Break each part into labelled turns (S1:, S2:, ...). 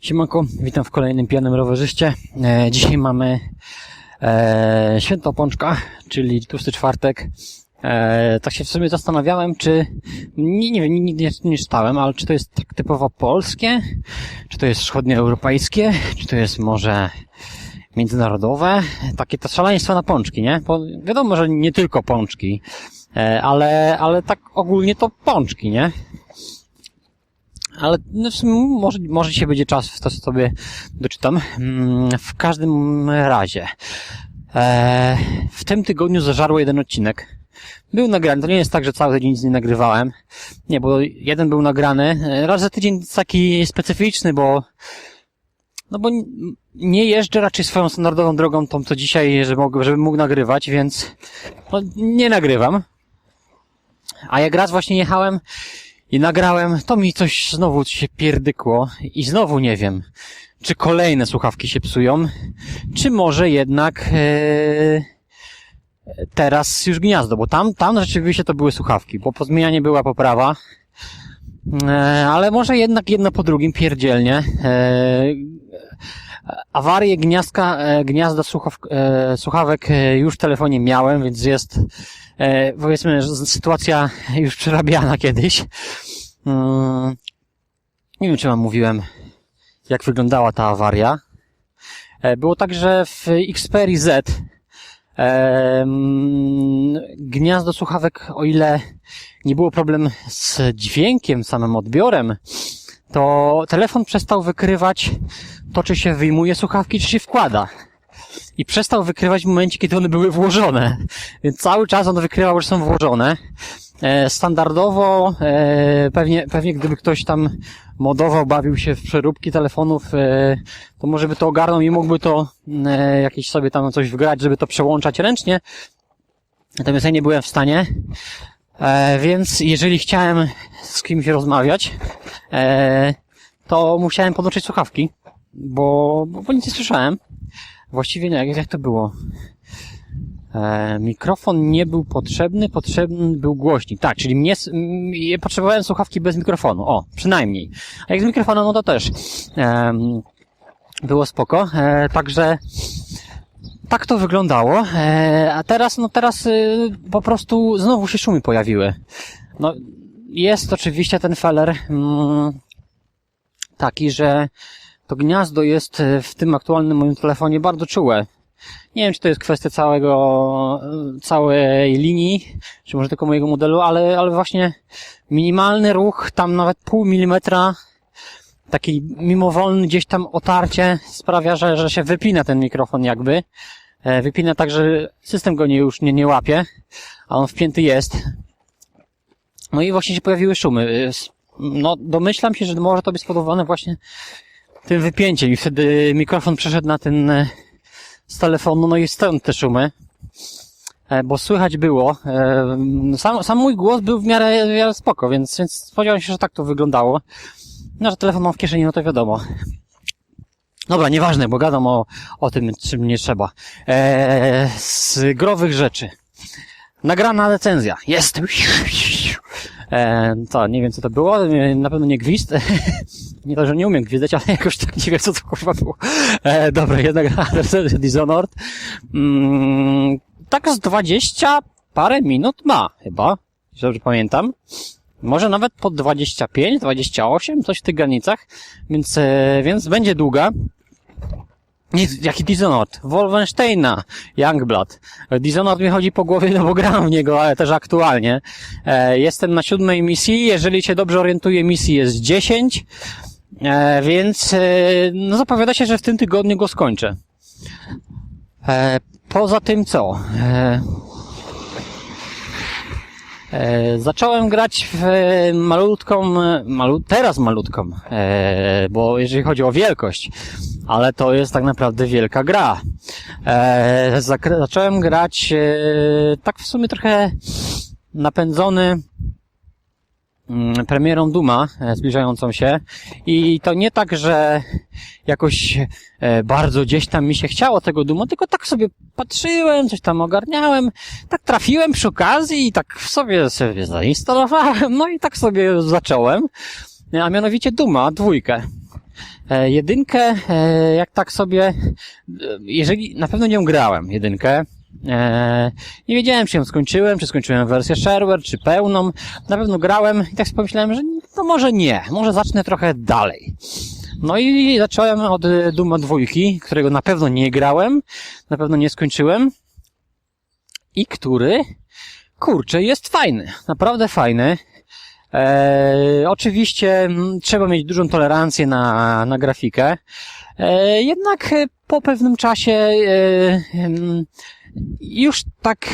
S1: Siemanko, witam w kolejnym pijanym rowerzyście. E, dzisiaj mamy e, święto pączka, czyli tłusty czwartek. E, tak się w sumie zastanawiałem, czy nie, nie wiem, nigdy nie, nie czytałem, ale czy to jest tak typowo polskie, czy to jest wschodnioeuropejskie, czy to jest może międzynarodowe, takie to szaleństwo na pączki, nie? Bo wiadomo, że nie tylko pączki, ale, ale tak ogólnie to pączki, nie? Ale no w sumie może, może dzisiaj będzie czas, to sobie doczytam. Mm, W każdym razie, e, w tym tygodniu zażarło jeden odcinek. Był nagrany, to nie jest tak, że cały tydzień nic nie nagrywałem. Nie, bo jeden był nagrany. E, Raz za tydzień taki specyficzny, bo no bo nie jeżdżę raczej swoją standardową drogą, tą co dzisiaj, żeby mógł, żebym mógł nagrywać, więc no, nie nagrywam. A jak raz właśnie jechałem i nagrałem, to mi coś znowu się pierdykło i znowu nie wiem, czy kolejne słuchawki się psują, czy może jednak e, teraz już gniazdo, bo tam, tam rzeczywiście to były słuchawki, bo po zmianie była poprawa, e, ale może jednak jedno po drugim pierdzielnie. E, awarię gniazdka, e, gniazda e, słuchawek e, już w telefonie miałem, więc jest powiedzmy, sytuacja już przerabiana kiedyś. Mm, nie wiem, czy wam mówiłem, jak wyglądała ta awaria. Było tak, że w Xperia Z em, gniazdo słuchawek, o ile nie było problem z dźwiękiem, samym odbiorem, to telefon przestał wykrywać to, czy się wyjmuje słuchawki, czy się wkłada. I przestał wykrywać w momencie, kiedy one były włożone. Więc cały czas on wykrywał, że są włożone. E, standardowo, e, pewnie, pewnie gdyby ktoś tam modował, bawił się w przeróbki telefonów, e, to może by to ogarnął i mógłby to jakieś sobie tam coś wgrać, żeby to przełączać ręcznie. Natomiast ja nie byłem w stanie. Więc jeżeli chciałem z kimś rozmawiać, to musiałem podłączyć słuchawki, bo, bo, bo nic nie słyszałem. Właściwie nie, jak, jak to było? E, mikrofon nie był potrzebny, potrzebny był głośnik. Tak, czyli mnie, m, potrzebowałem słuchawki bez mikrofonu. O, przynajmniej. A jak z mikrofonem, no to też. Em, było spoko. E, także tak to wyglądało. E, a teraz, no teraz y, po prostu znowu się szumy pojawiły. No, jest oczywiście ten feller mm, taki, że to gniazdo jest e, w tym aktualnym moim telefonie bardzo czułe. Nie wiem, czy to jest kwestia całego, e, całej linii, czy może tylko mojego modelu, ale, ale właśnie minimalny ruch, tam nawet pół milimetra, taki mimowolny gdzieś tam otarcie sprawia, że, że się wypina ten mikrofon jakby. E, Wypina tak, że system go nie, już nie, nie łapie, a on wpięty jest. No i właśnie się pojawiły szumy. No, domyślam się, że może to być spowodowane właśnie tym wypięciem i wtedy mikrofon przeszedł na ten e, z telefonu, no i stąd te szumy. E, Bo słychać było. e, Sam, sam mój głos był w miarę, w miarę spoko, więc, więc spodziewałem się, że tak to wyglądało. No, że telefon mam w kieszeni, no to wiadomo. Dobra, nieważne, bo gadam o, o tym, czym nie trzeba. Eee, z growych rzeczy. Nagrana recenzja. Jest. Eee, co, nie wiem co to było. E, Na pewno nie gwizd. nie to, że nie umiem gwizdać, ale jakoś tak nie wiem co to kurwa było. Eee, dobra, jednak recenzja Dishonored. Mm, tak z 20 parę minut ma chyba. Jeśli dobrze pamiętam. Może nawet po 25, 28, coś w tych granicach. Więc, e, więc będzie długa. Nie, jaki Dishonored? Wolfensteina, Youngblood. Dishonored mi chodzi po głowie, no bo gram w niego, ale też aktualnie. E, jestem na siódmej misji, jeżeli się dobrze orientuję, misji jest 10, e, więc e, no zapowiada się, że w tym tygodniu go skończę. E, poza tym co? E, zacząłem grać w e, malutką, e, malu, teraz malutką, e, bo jeżeli chodzi o wielkość, ale to jest tak naprawdę wielka gra. E, zacząłem grać e, tak w sumie trochę napędzony premierą Duma e, zbliżającą się. I to nie tak, że jakoś e, bardzo gdzieś tam mi się chciało tego Duma, tylko tak sobie patrzyłem, coś tam ogarniałem, tak trafiłem przy okazji i tak sobie sobie zainstalowałem, no i tak sobie zacząłem, E, a mianowicie Duma, dwójkę. Jedynkę, jak tak sobie, jeżeli, na pewno nią grałem, jedynkę, e, nie wiedziałem, czy ją skończyłem, czy skończyłem wersję shareware, czy pełną, na pewno grałem i tak sobie pomyślałem, że no może nie, może zacznę trochę dalej. No i zacząłem od e, Duma dwójki, którego na pewno nie grałem, na pewno nie skończyłem i który, kurczę, jest fajny, naprawdę fajny. E, oczywiście trzeba mieć dużą tolerancję na, na grafikę. E, jednak po pewnym czasie e, em, już tak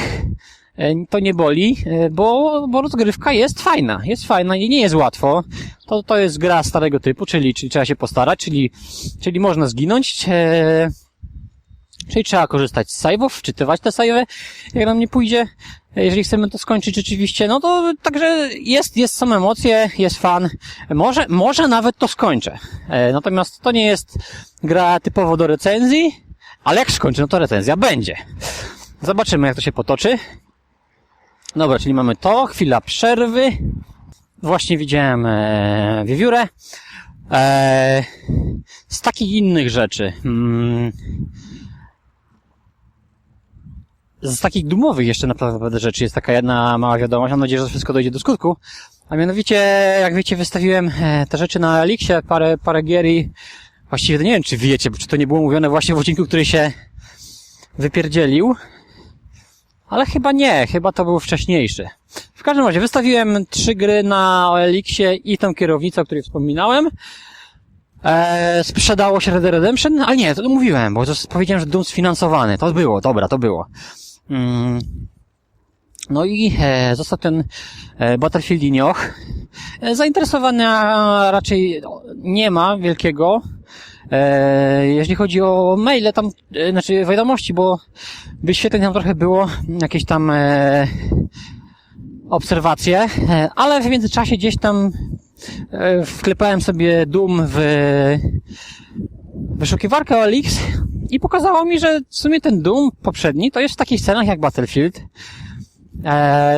S1: e, to nie boli, e, bo, bo rozgrywka jest fajna. Jest fajna i nie jest łatwo. To, to jest gra starego typu, czyli, czyli trzeba się postarać, czyli, czyli można zginąć. E, Czyli trzeba korzystać z save'ów, wczytywać te save'y, jak nam nie pójdzie. Jeżeli chcemy to skończyć rzeczywiście, no to także jest, jest są emocje, jest fan. Może, może nawet to skończę. Natomiast to nie jest gra typowo do recenzji, ale jak skończę, no to recenzja będzie. Zobaczymy, jak to się potoczy. Dobra, czyli mamy to, chwila przerwy. Właśnie widziałem e, wiewiórę. E, z takich innych rzeczy. Mm, z takich dumowych jeszcze naprawdę rzeczy jest taka jedna mała wiadomość. Mam nadzieję, że wszystko dojdzie do skutku. A mianowicie, jak wiecie, wystawiłem e, te rzeczy na Elixie, parę, parę gier i właściwie nie wiem, czy wiecie, czy to nie było mówione właśnie w odcinku, który się wypierdzielił. Ale chyba nie, chyba to był wcześniejszy. W każdym razie, wystawiłem trzy gry na Elixie i tą kierownicę, o której wspominałem. Eee, sprzedało się Red Redemption, ale nie, to mówiłem, bo to powiedziałem, że Doom sfinansowany. To było, dobra, to było. Mm. No i e, został ten e, Battlefield Nioch. E, zainteresowania raczej nie ma wielkiego. E, jeśli chodzi o maile, tam, e, znaczy wiadomości, bo wyświetleń tam trochę było, jakieś tam e, obserwacje, ale w międzyczasie gdzieś tam wklepałem sobie Doom w wyszukiwarkę OLX i pokazało mi, że w sumie ten Doom poprzedni to jest w takich scenach jak Battlefield.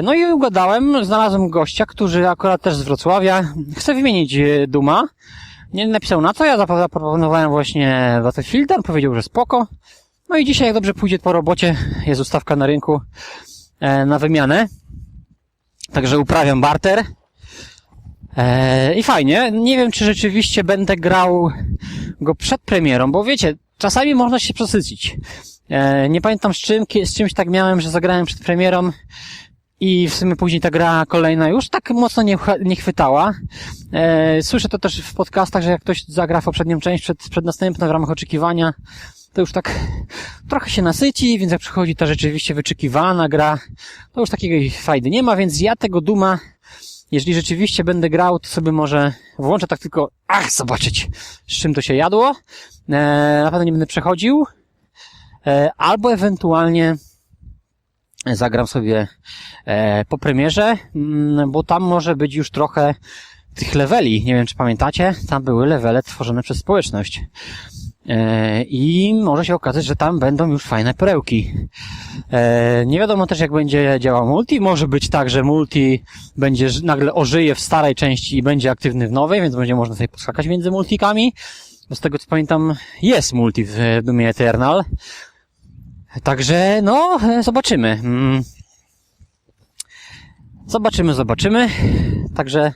S1: No i ugadałem, znalazłem gościa, który akurat też z Wrocławia chce wymienić Duma. Nie napisał na co, ja zap- zaproponowałem właśnie Battlefield, on powiedział, że spoko. No i dzisiaj, jak dobrze pójdzie po robocie, jest ustawka na rynku e, na wymianę. Także uprawiam barter. E, I fajnie. Nie wiem, czy rzeczywiście będę grał go przed premierą, bo wiecie, czasami można się przesycić. E, nie pamiętam z czym, z czymś tak miałem, że zagrałem przed premierą i w sumie później ta gra kolejna już tak mocno nie, nie chwytała. E, słyszę to też w podcastach, że jak ktoś zagra w poprzednią część przed, przed następną w ramach oczekiwania, to już tak trochę się nasyci, więc jak przychodzi ta rzeczywiście wyczekiwana gra, to już takiej fajdy nie ma, więc ja tego Duma jeżeli rzeczywiście będę grał, to sobie może włączę tak tylko, ach, zobaczyć, z czym to się jadło. E, na pewno nie będę przechodził. E, albo ewentualnie zagram sobie e, po premierze, mm, bo tam może być już trochę tych leveli. Nie wiem, czy pamiętacie, tam były levele tworzone przez społeczność. E, I może się okazać, że tam będą już fajne perełki. E, nie wiadomo też, jak będzie działał multi. Może być tak, że multi będzie nagle ożyje w starej części i będzie aktywny w nowej, więc będzie można sobie poskakać między multikami. Bo z tego co pamiętam, jest multi w e, Doomie Eternal. Także, no, zobaczymy. Mm. Zobaczymy, zobaczymy. Także,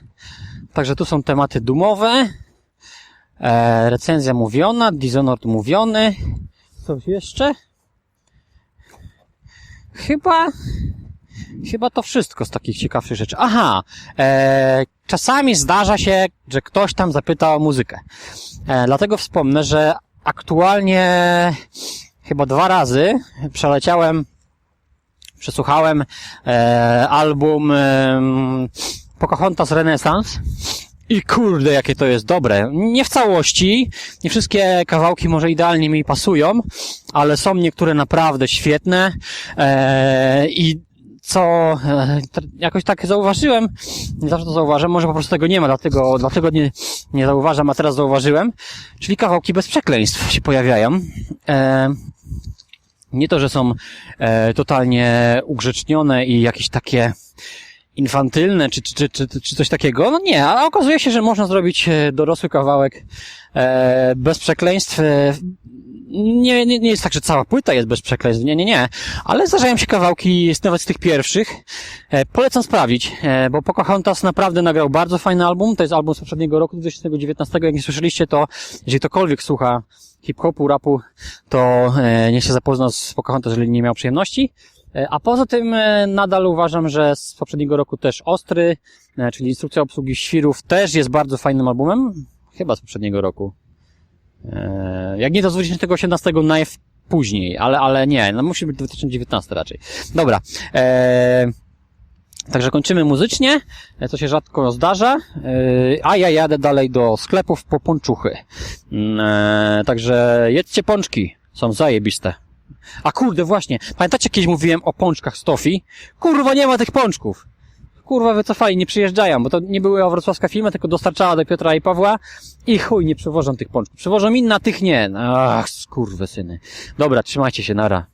S1: także tu są tematy dumowe. E, recenzja mówiona, Dishonored mówiony. Coś jeszcze? Chyba, chyba to wszystko z takich ciekawszych rzeczy. Aha, e, czasami zdarza się, że ktoś tam zapyta o muzykę. E, dlatego wspomnę, że aktualnie chyba dwa razy przeleciałem, przesłuchałem e, album e, Pocahontas Renaissance i kurde, jakie to jest dobre. Nie w całości, nie wszystkie kawałki może idealnie mi pasują, ale są niektóre naprawdę świetne e, i co e, jakoś tak zauważyłem, nie zawsze to zauważam, może po prostu tego nie ma, dlatego, dlatego nie zauważam, a teraz zauważyłem, czyli kawałki bez przekleństw się pojawiają. E, nie to, że są e, totalnie ugrzecznione i jakieś takie infantylne, czy, czy, czy, czy, czy coś takiego. No nie, ale okazuje się, że można zrobić e, dorosły kawałek e, bez przekleństw. E, nie, nie, nie jest tak, że cała płyta jest bez przekleństw, nie, nie, nie, ale zdarzają się kawałki, nawet z tych pierwszych. E, polecam sprawdzić, e, bo Pocahontas naprawdę nagrał bardzo fajny album, to jest album z poprzedniego roku, 2019, jak nie słyszeliście, to jeżeli ktokolwiek słucha hip-hopu, rapu, to e, niech się zapozna z Pocahontas, jeżeli nie miał przyjemności. E, A poza tym e, nadal uważam, że z poprzedniego roku też Ostry, e, czyli Instrukcja obsługi świrów, też jest bardzo fajnym albumem. Chyba z poprzedniego roku. Jak nie to z 2018 naj później, ale, ale nie, no musi być 2019 raczej. Dobra. Także kończymy muzycznie, co się rzadko zdarza, a ja jadę dalej do sklepów po ponczuchy. Także jedźcie pączki, są zajebiste. A kurde, właśnie, pamiętacie kiedyś mówiłem o pączkach z Tofi? Kurwa, nie ma tych pączków! Kurwa, wycofali, nie przyjeżdżają, bo to nie były wrocławska firma, tylko dostarczała do Piotra i Pawła i chuj, nie przywożą tych pączków. Przywożą inne, a tych nie. Ach, skurwy syny. Dobra, trzymajcie się, nara.